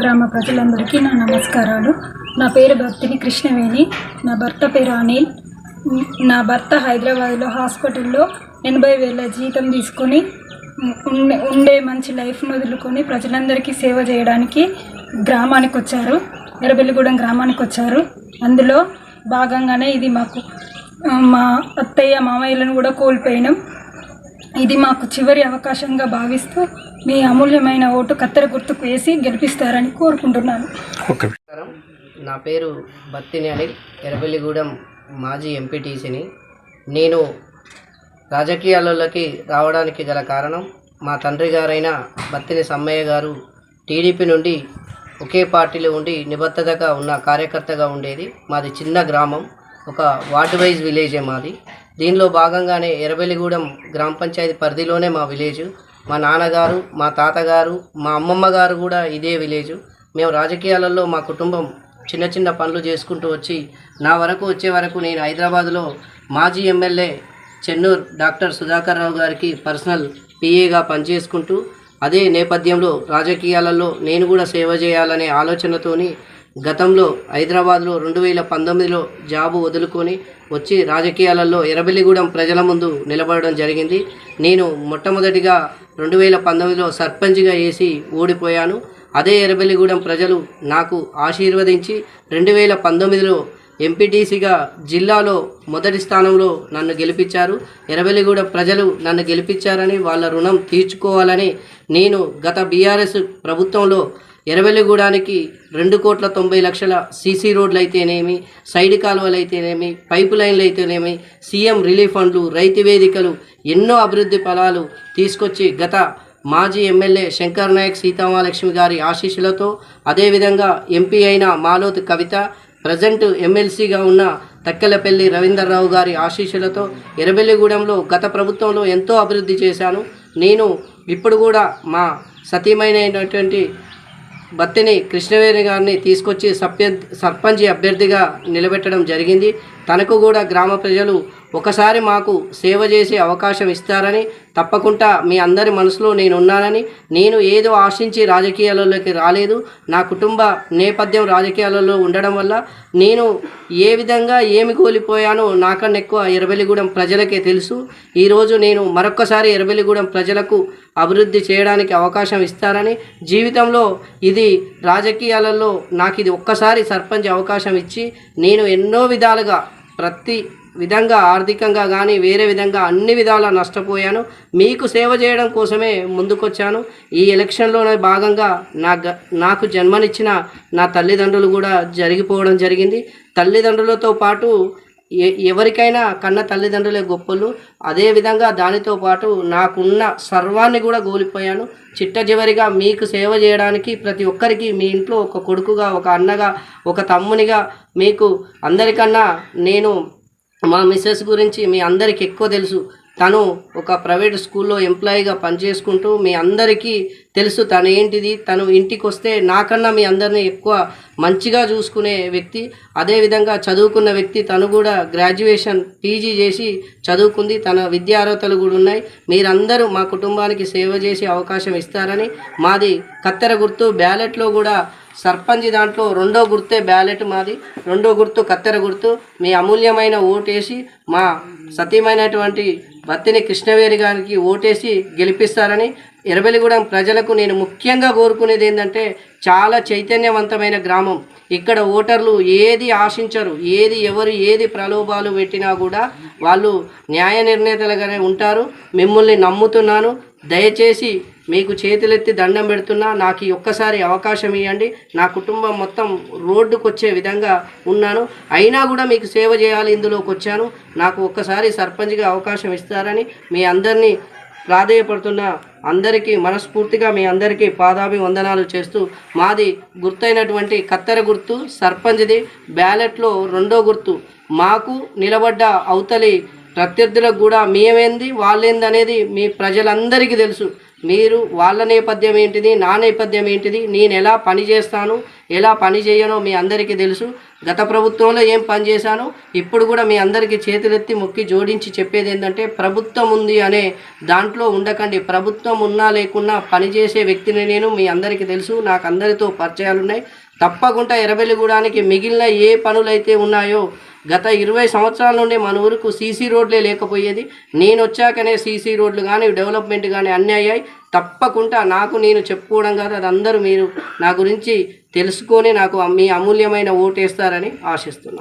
గ్రామ ప్రజలందరికీ నా నమస్కారాలు. నా పేరు భక్తిని కృష్ణవేణి. నా భర్త పేరు అనిల్. నా భర్త హైదరాబాద్లో హాస్పిటల్లో ఎనభై వేల జీతం తీసుకొని ఉండే ఉండే మంచి లైఫ్ను వదులుకొని ప్రజలందరికీ సేవ చేయడానికి గ్రామానికి వచ్చారు. ఎర్రబెల్లిగూడెం గ్రామానికి వచ్చారు. అందులో భాగంగానే ఇది మాకు మా అత్తయ్య మామయ్యలను కూడా కోల్పోయినాం. ఇది మాకు చివరి అవకాశంగా భావిస్తూ మీ అమూల్యమైన ఓటు కత్తెర గుర్తుకు వేసి గెలిపిస్తారని కోరుకుంటున్నాను. ఓకే నమస్కారం. నా పేరు బత్తిని అనిల్ ఎర్రబెల్లిగూడెం మాజీ ఎంపీటీసీని. నేను రాజకీయాలలోకి రావడానికి గల కారణం మా తండ్రి గారైన బత్తిని సమ్మయ్య గారు టీడీపీ నుండి ఒకే పార్టీలో ఉండి నిబద్ధతగా ఉన్న కార్యకర్తగా ఉండేది. మాది చిన్న గ్రామం. ఒక వార్డ్ వైజ్ విలేజే మాది. దీనిలో భాగంగానే ఎర్రబెల్లిగూడెం గ్రామ పంచాయతీ పరిధిలోనే మా విలేజ్. మా నాన్నగారు మా తాతగారు మా అమ్మమ్మ గారు కూడా ఇదే విలేజ్. మేము రాజకీయాలలో మా కుటుంబం చిన్న చిన్న పనులు చేసుకుంటూ వచ్చి నా వరకు వచ్చే వరకు నేను హైదరాబాద్లో మాజీ ఎమ్మెల్యే చెన్నూర్ డాక్టర్ సుధాకర్ రావు గారికి పర్సనల్ పిఏగా పనిచేసుకుంటూ అదే నేపథ్యంలో రాజకీయాలలో నేను కూడా సేవ చేయాలనే ఆలోచనతోని గతంలో హైదరాబాద్లో రెండు వేల పంతొమ్మిదిలో జాబు వదులుకొని వచ్చి రాజకీయాలలో ఎర్రబెల్లిగూడెం ప్రజల ముందు నిలబడడం జరిగింది. నేను మొట్టమొదటిగా రెండు వేల పంతొమ్మిదిలో సర్పంచ్గా వేసి ఓడిపోయాను. అదే ఎర్రబెల్లిగూడెం ప్రజలు నాకు ఆశీర్వదించి రెండు వేల పంతొమ్మిదిలో ఎంపీటీసీగా జిల్లాలో మొదటి స్థానంలో నన్ను గెలిపించారు. ఎర్రబెల్లిగూడ ప్రజలు నన్ను గెలిపించారని వాళ్ళ రుణం తీర్చుకోవాలని నేను గత బీఆర్ఎస్ ప్రభుత్వంలో ఎర్రబెల్లిగూడానికి రెండు కోట్ల తొంభై లక్షల సీసీ రోడ్లు అయితేనేమి సైడ్ కాలువలు అయితేనేమి పైపు లైన్లు అయితేనేమి సీఎం రిలీఫ్ ఫండ్లు రైతు వేదికలు ఎన్నో అభివృద్ధి ఫలాలు తీసుకొచ్చి గత మాజీ ఎమ్మెల్యే శంకర్ నాయక్ సీతామహాలక్ష్మి గారి ఆశీస్సులతో అదేవిధంగా ఎంపీ అయిన మాలోత్ కవిత ప్రజెంట్ ఎమ్మెల్సీగా ఉన్న తక్కెలపల్లి రవీందర్రావు గారి ఆశీస్సులతో ఎరబెల్లిగూడెంలో గత ప్రభుత్వంలో ఎంతో అభివృద్ధి చేశాను. నేను ఇప్పుడు కూడా మా సతీమైనటువంటి బత్తిని కృష్ణవేణి గారిని తీసుకొచ్చి సర్పంచ్ సర్పంచ్ అభ్యర్థిగా నిలబెట్టడం జరిగింది. తనకు కూడా గ్రామ ప్రజలు ఒకసారి మాకు సేవ చేసే అవకాశం ఇస్తారని తప్పకుండా మీ అందరి మనసులో నేను ఉన్నానని నేను ఏదో ఆశించి రాజకీయాలలోకి రాలేదు. నా కుటుంబ నేపథ్యం రాజకీయాలలో ఉండడం వల్ల నేను ఏ విధంగా ఏమి కోల్పోయానో నాకన్నా ఎక్కువ ఎరబెలిగూడెం ప్రజలకే తెలుసు. ఈరోజు నేను మరొక్కసారి ఎరబెలిగూడెం ప్రజలకు అభివృద్ధి చేయడానికి అవకాశం ఇస్తారని జీవితంలో ఇది రాజకీయాలలో నాకు ఇది ఒక్కసారి సర్పంచ్ అవకాశం ఇచ్చి నేను ఎన్నో విధాలుగా ప్రతి విధంగా ఆర్థికంగా కానీ వేరే విధంగా అన్ని విధాలా నష్టపోయాను. మీకు సేవ చేయడం కోసమే ముందుకొచ్చాను. ఈ ఎలక్షన్లోనే భాగంగా నా నాకు జన్మనిచ్చిన నా తల్లిదండ్రులు కూడా జరిగిపోవడం జరిగింది. తల్లిదండ్రులతో పాటు ఎ ఎవరికైనా కన్న తల్లిదండ్రులే గొప్పలు. అదేవిధంగా దానితో పాటు నాకున్న సర్వాన్ని కూడా కోల్పోయాను. చిట్ట చివరిగా మీకు సేవ చేయడానికి ప్రతి ఒక్కరికి మీ ఇంట్లో ఒక కొడుకుగా ఒక అన్నగా ఒక తమ్మునిగా మీకు అందరికన్నా నేను మా మిస్సెస్ గురించి మీ అందరికి ఎక్కువ తెలుసు. తను ఒక ప్రైవేట్ స్కూల్లో ఎంప్లాయీగా పనిచేసుకుంటూ మీ అందరికీ తెలుసు తను ఏంటిది. తను ఇంటికి వస్తే నాకన్నా మీ అందరినీ ఎక్కువ మంచిగా చూసుకునే వ్యక్తి అదేవిధంగా చదువుకున్న వ్యక్తి తను కూడా గ్రాడ్యుయేషన్ పీజీ చేసి చదువుకుంది. తన విద్యా అర్హతలు కూడా ఉన్నాయి. మీరందరూ మా కుటుంబానికి సేవ చేసే అవకాశం ఇస్తారని మాది కత్తెర గుర్తు. బ్యాలెట్లో కూడా సర్పంచ్ దాంట్లో రెండో గుర్తే బ్యాలెట్ మాది రెండో గుర్తు కత్తెర గుర్తు. మీ అమూల్యమైన ఓటేసి మా సతీమైనటువంటి బత్తిని కృష్ణవేరి గారికి ఓటేసి గెలిపిస్తారని ఎర్రబెల్లిగూడెం ప్రజలకు నేను ముఖ్యంగా కోరుకునేది ఏంటంటే చాలా చైతన్యవంతమైన గ్రామం. ఇక్కడ ఓటర్లు ఏది ఆశించరు ఏది ఎవరు ఏది ప్రలోభాలు పెట్టినా కూడా వాళ్ళు న్యాయ నిర్ణేతలుగానే ఉంటారు. మిమ్మల్ని నమ్ముతున్నాను. దయచేసి మీకు చేతులెత్తి దండం పెడుతున్నా నాకు ఈ ఒక్కసారి అవకాశం ఇవ్వండి నా కుటుంబం మొత్తం రోడ్డుకు వచ్చే విధంగా ఉన్నాను. అయినా కూడా మీకు సేవ చేయాలి ఇందులోకి వచ్చాను. నాకు ఒక్కసారి సర్పంచ్గా అవకాశం ఇస్తారని మీ అందరినీ ప్రాధేయపడుతున్న అందరికీ మనస్ఫూర్తిగా మీ అందరికీ పాదాభి వందనాలు చేస్తూ మాది గుర్తైనటువంటి కత్తెర గుర్తు సర్పంచ్ది. బ్యాలెట్లో రెండో గుర్తు మాకు నిలబడ్డ అవతలి ప్రత్యర్థులకు కూడా మేమేంది వాళ్ళేంది అనేది మీ ప్రజలందరికీ తెలుసు. మీరు వాళ్ళ నేపథ్యం ఏంటిది నా నేపథ్యం ఏంటిది నేను ఎలా పని చేస్తాను ఎలా పని చేయనో మీ అందరికీ తెలుసు. గత ప్రభుత్వంలో ఏం పని చేశాను? ఇప్పుడు కూడా మీ అందరికీ చేతులెత్తి మొక్కి జోడించి చెప్పేది ఏంటంటే ప్రభుత్వం ఉంది అనే దాంట్లో ఉండకండి. ప్రభుత్వం ఉన్నా లేకున్నా పనిచేసే వ్యక్తిని నేను మీ అందరికీ తెలుసు. నాకు అందరితో పరిచయాలు ఉన్నాయి తప్పకుండా ఎర్రబెల్లిగూడానికి మిగిలిన ఏ పనులైతే ఉన్నాయో గత ఇరవై సంవత్సరాల నుండి మన ఊరుకు సీసీ రోడ్లే లేకపోయేది. నేను వచ్చాకనే సీసీ రోడ్లు కానీ డెవలప్మెంట్ కానీ అన్నీ అయ్యాయి. తప్పకుండా నాకు నేను చెప్పుకోవడం కాదు అది అందరూ మీరు నా గురించి తెలుసుకొని నాకు మీ అమూల్యమైన ఓటేస్తారని ఆశిస్తున్నాను.